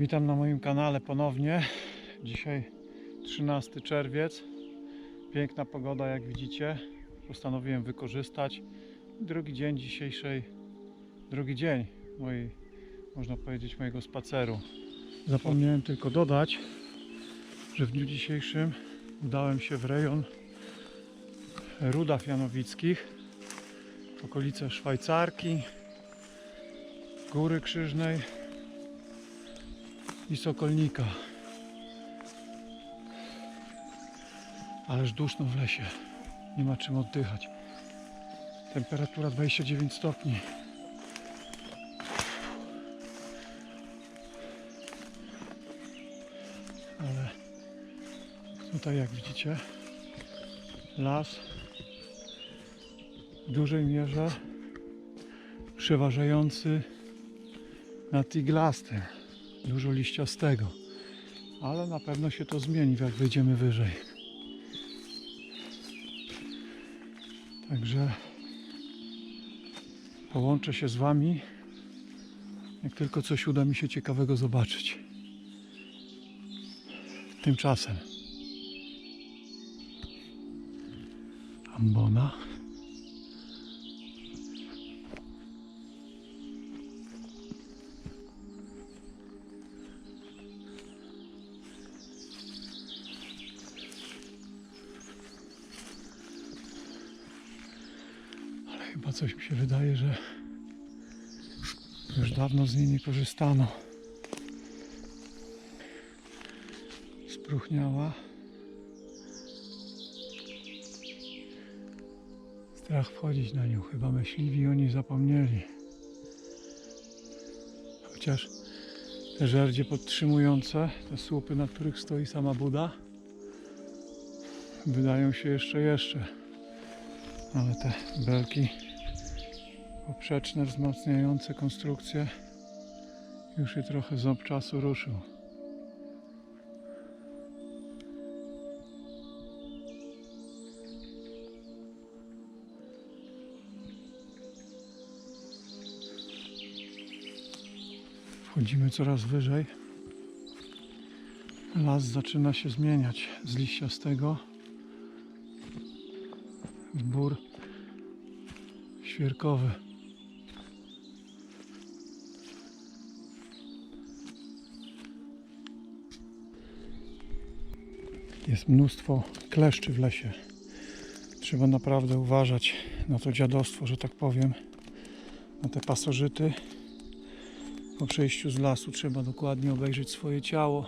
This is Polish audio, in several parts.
Witam na moim kanale ponownie. Dzisiaj 13 czerwiec. Piękna pogoda, jak widzicie. Postanowiłem wykorzystać drugi dzień dzisiejszej, drugi dzień mojej, można powiedzieć, mojego spaceru. Zapomniałem tylko dodać, że w dniu dzisiejszym udałem się w rejon Rudaw Janowickich, okolice Szwajcarki, Góry Krzyżnej, i Sokolnika. Ależ duszno w lesie. Nie ma czym oddychać. Temperatura 29 stopni. Ale tutaj jak widzicie las w dużej mierze przeważający nad iglastym dużo liściastego. Ale na pewno się to zmieni, jak wejdziemy wyżej. Także połączę się z Wami, jak tylko coś uda mi się ciekawego zobaczyć. Tymczasem Ambona. Coś mi się wydaje, że już dawno z niej nie korzystano. Spróchniała. Strach wchodzić na nią. Chyba myśliwi o niej zapomnieli. Chociaż te żerdzie podtrzymujące, te słupy, na których stoi sama Buda, wydają się jeszcze jeszcze ale te belki poprzeczne, wzmacniające konstrukcję już je trochę ząb czasu ruszył. Wchodzimy coraz wyżej. Las zaczyna się zmieniać z liściastego w bór świerkowy. Jest mnóstwo kleszczy w lesie. Trzeba naprawdę uważać na to dziadostwo, że tak powiem, na te pasożyty. Po przejściu z lasu trzeba dokładnie obejrzeć swoje ciało,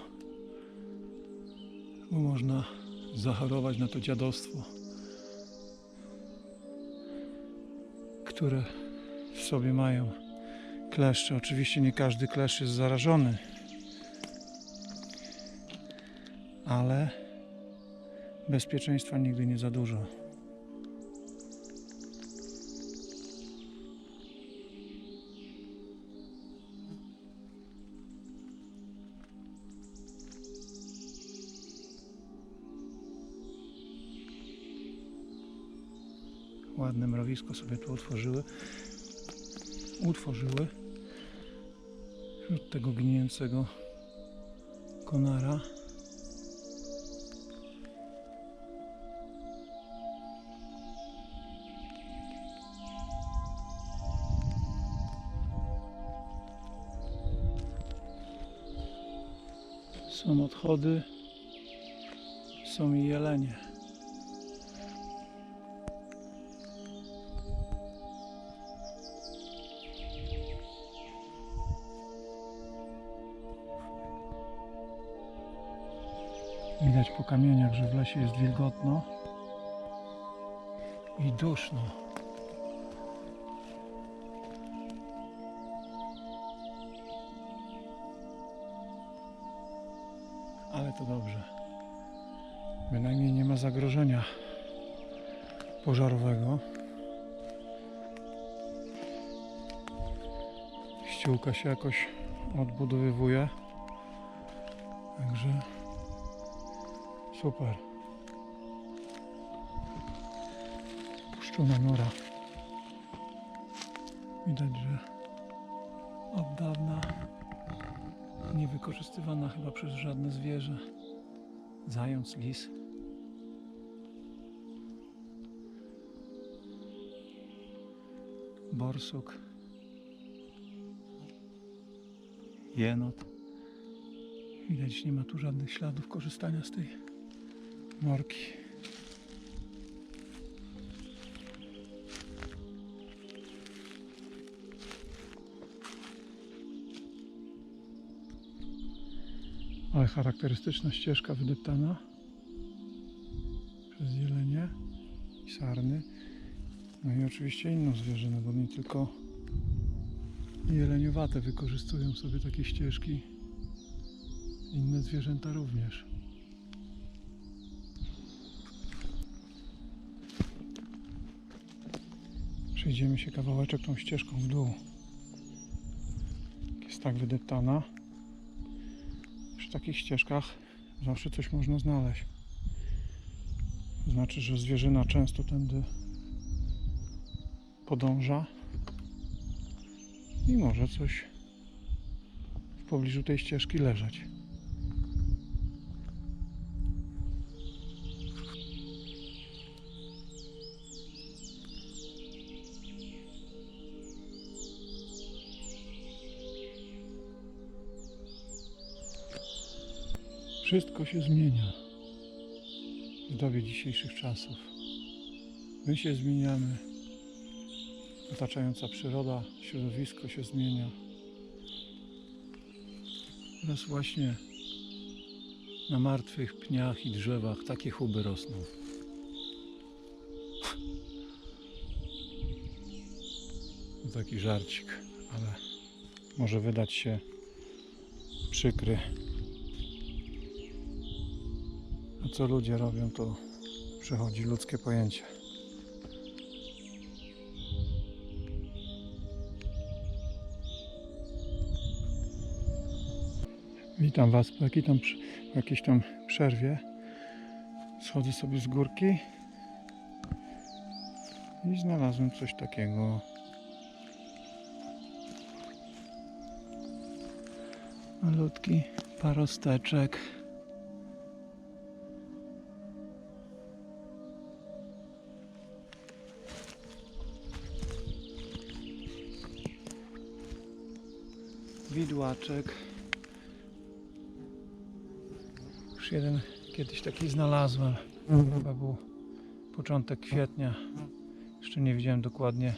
bo można zachorować na to dziadostwo. które w sobie mają kleszcze. Oczywiście nie każdy kleszcz jest zarażony, ale bezpieczeństwa nigdy nie za dużo. ładne mrowisko sobie tu otworzyły, utworzyły wśród tego gnijącego konara. Są odchody, są i jelenie. Widać po kamieniach, że w lesie jest wilgotno i duszno. To dobrze. Bynajmniej nie ma zagrożenia pożarowego. Ściółka się jakoś odbudowywuje. Także Super. Puszczona nora. Widać, że od dawna Niewykorzystywana chyba przez żadne zwierzę. Zając, lis. Borsuk. Jenot. Widać, nie ma tu żadnych śladów korzystania z tej norki. Ale charakterystyczna ścieżka wydeptana przez jelenie i sarny. No i oczywiście inną zwierzynę, bo nie tylko jeleniowate wykorzystują sobie takie ścieżki. Inne zwierzęta również. Przejdziemy się kawałeczek tą ścieżką w dół. Jest tak wydeptana. Przy takich ścieżkach zawsze coś można znaleźć. Znaczy, że zwierzyna często tędy podąża i może coś w pobliżu tej ścieżki leżeć. Wszystko się zmienia w dobie dzisiejszych czasów. My się zmieniamy, otaczająca przyroda, środowisko się zmienia. Teraz właśnie na martwych pniach i drzewach takie chuby rosną. Taki żarcik, ale może wydać się przykry. Co ludzie robią, to przechodzi ludzkie pojęcie. Witam Was po, tam, jakiejś tam przerwie. Schodzę sobie z górki i znalazłem coś takiego. Malutki parosteczek. Widłaczek. Już jeden kiedyś taki znalazłem. Chyba był początek kwietnia. Jeszcze nie wiedziałem dokładnie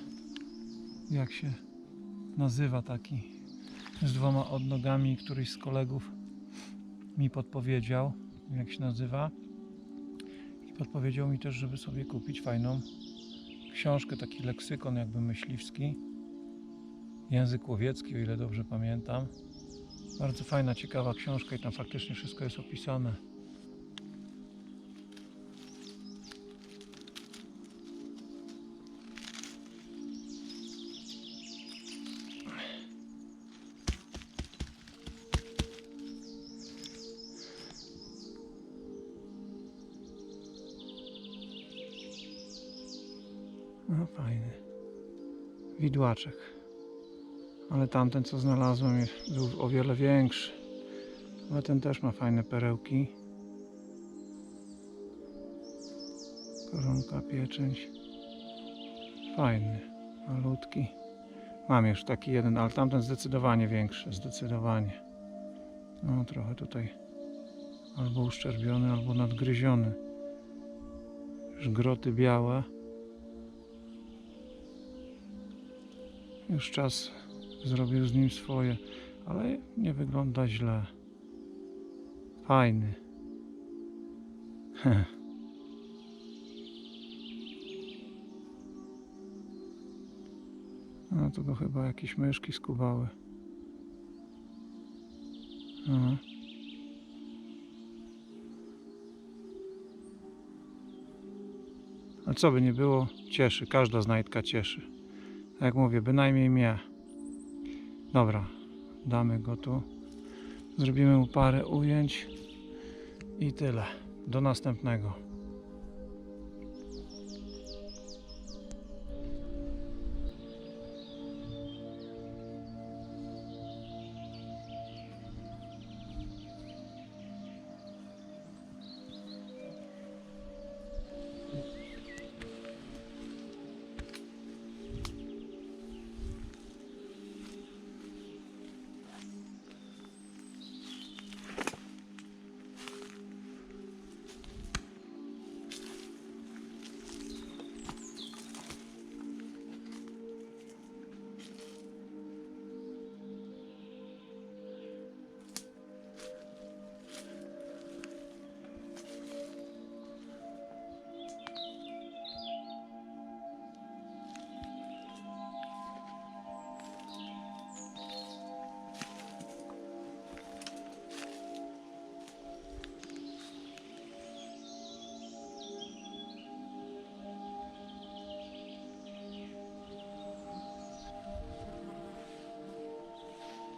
jak się nazywa taki. Z dwoma odnogami. Któryś z kolegów mi podpowiedział jak się nazywa. I podpowiedział mi też, żeby sobie kupić fajną książkę, taki leksykon jakby myśliwski. Język łowiecki, o ile dobrze pamiętam. Bardzo fajna, ciekawa książka i tam faktycznie wszystko jest opisane. No fajny. Widłaczek. Ale tamten co znalazłem jest- był o wiele większy. Ale ten też ma fajne perełki. Koronka, pieczęć. Fajny, malutki. Mam już taki jeden, ale tamten zdecydowanie większy, zdecydowanie. No trochę tutaj albo uszczerbiony, albo nadgryziony. Już groty białe. Już czas zrobił z nim swoje, ale nie wygląda źle. Fajny. Heh. No to go chyba jakieś myszki skubały. No. A co by nie było, cieszy. Każda znajdka cieszy. Tak jak mówię, bynajmniej mnie. Dobra, damy go tu. Zrobimy mu parę ujęć i tyle. Do następnego.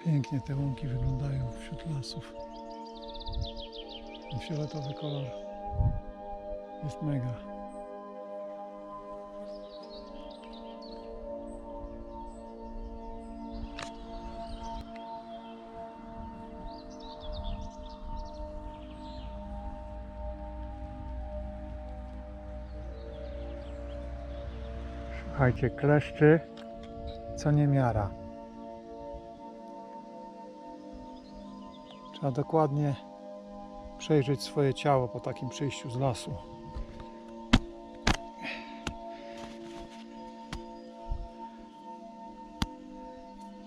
Pięknie te łąki wyglądają wśród lasów. Ten fioletowy kolor jest mega. Słuchajcie, kleszczy co nie Trzeba dokładnie przejrzeć swoje ciało po takim przyjściu z lasu.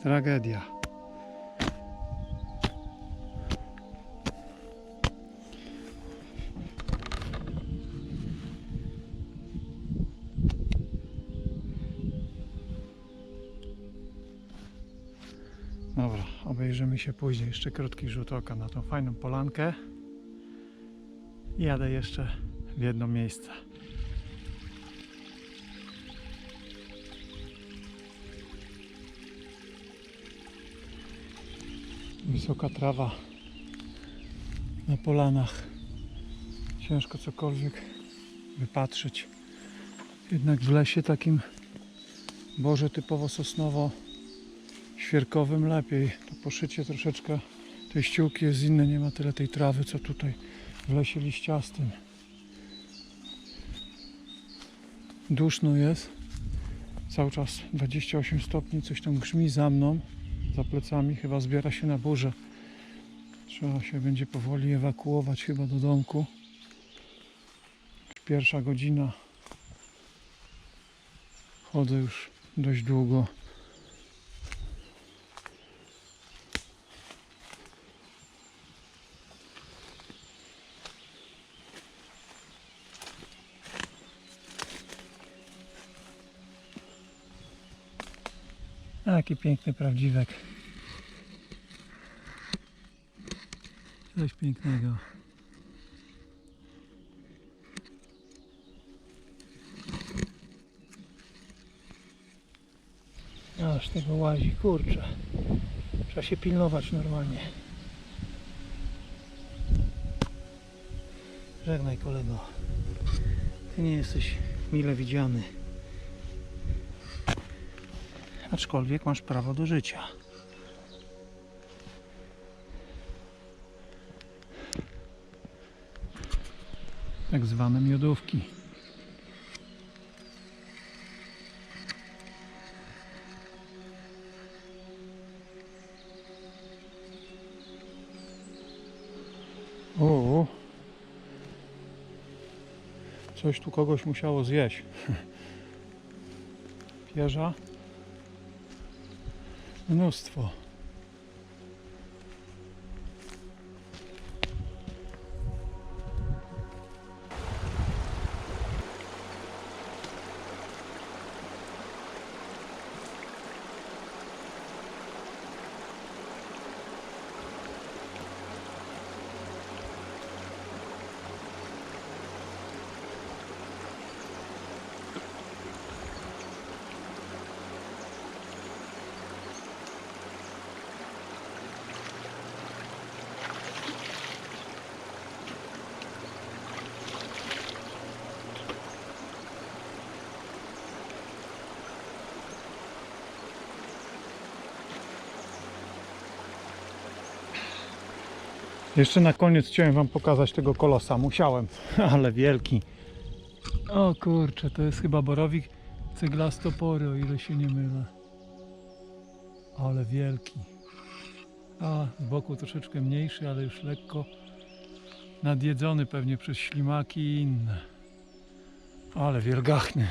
Tragedia. Się później. Jeszcze krótki rzut oka na tą fajną polankę. Jadę jeszcze w jedno miejsce. Wysoka trawa na polanach. Ciężko cokolwiek wypatrzeć. Jednak w lesie takim Boże typowo sosnowo świerkowym lepiej. To poszycie troszeczkę tej ściółki jest inne, nie ma tyle tej trawy co tutaj w lesie liściastym. Duszno jest. Cały czas 28 stopni, coś tam grzmi za mną, za plecami, chyba zbiera się na burzę. Trzeba się będzie powoli ewakuować chyba do domku. Pierwsza godzina. Chodzę już dość długo. A, Jaki piękny prawdziwek. Coś pięknego. Aż tego łazi, kurczę. Trzeba się pilnować normalnie. Żegnaj kolego. Ty nie jesteś mile widziany. Aczkolwiek masz prawo do życia. Tak zwane miodówki. O, coś tu kogoś musiało zjeść. Pierza. Mnóstwo. Jeszcze na koniec chciałem Wam pokazać tego kolosa. Musiałem, ale wielki. O kurczę, to jest chyba borowik cyglastopory, o ile się nie mylę. Ale wielki. A z boku troszeczkę mniejszy, ale już lekko nadjedzony pewnie przez ślimaki i inne. Ale wielgachny.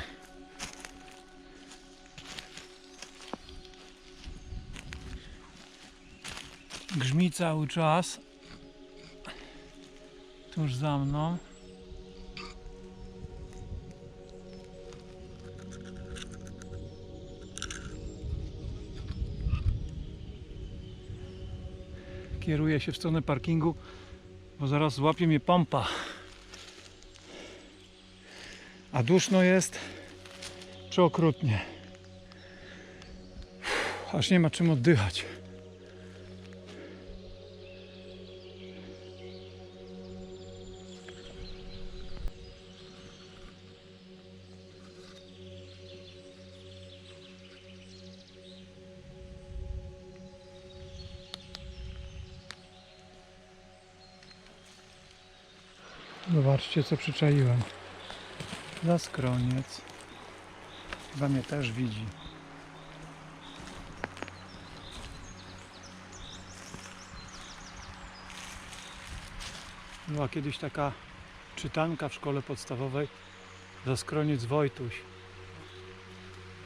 Grzmi cały czas. Tuż za mną. Kieruję się w stronę parkingu, bo zaraz złapie mnie pompa. A duszno jest przeokrutnie. Aż nie ma czym oddychać. Zobaczcie co przyczaiłem. Zaskroniec. Chyba mnie też widzi. Była kiedyś taka czytanka w szkole podstawowej. Zaskroniec Wojtuś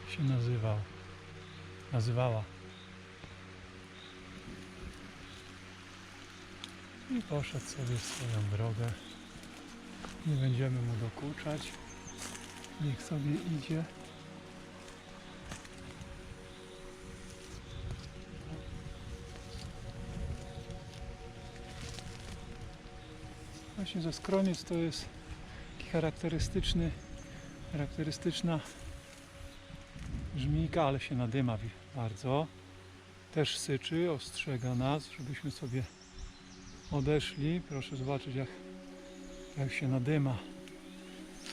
się nazywał. Nazywała. I poszedł sobie swoją drogę. Nie będziemy mu dokuczać. Niech sobie idzie. Właśnie zaskroniec to jest taki charakterystyczny, charakterystyczna żmijka, ale się nadyma bardzo. Też syczy, ostrzega nas, żebyśmy sobie odeszli. Proszę zobaczyć jak, jak się nadyma.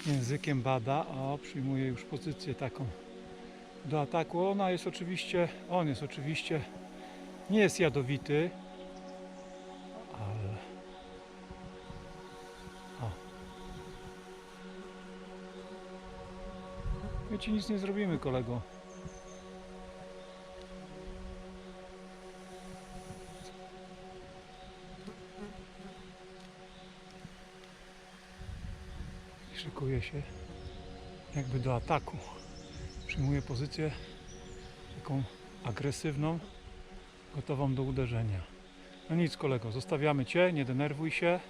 Językiem bada, a przyjmuje już pozycję taką do ataku. Ona jest oczywiście, on jest oczywiście, nie jest jadowity, ale o. My ci nic nie zrobimy, kolego. Szykuje się jakby do ataku. Przyjmuje pozycję taką agresywną, gotową do uderzenia. No nic kolego, zostawiamy Cię, nie denerwuj się.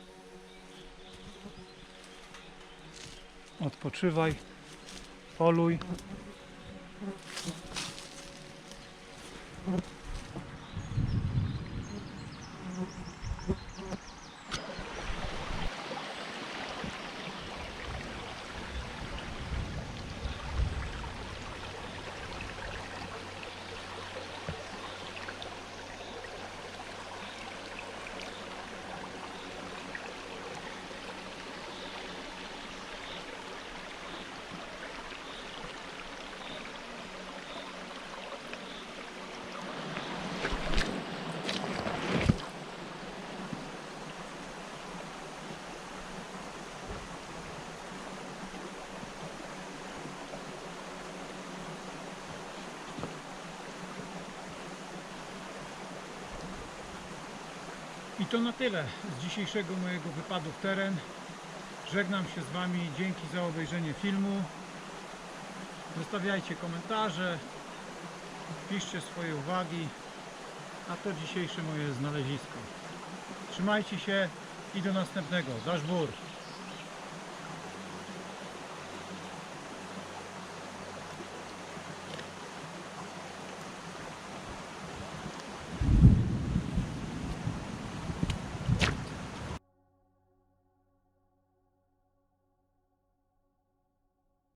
Odpoczywaj, poluj. I to na tyle z dzisiejszego mojego wypadu w teren. Żegnam się z Wami. Dzięki za obejrzenie filmu. Zostawiajcie komentarze, piszcie swoje uwagi. A to dzisiejsze moje znalezisko. Trzymajcie się i do następnego. Dasz bór.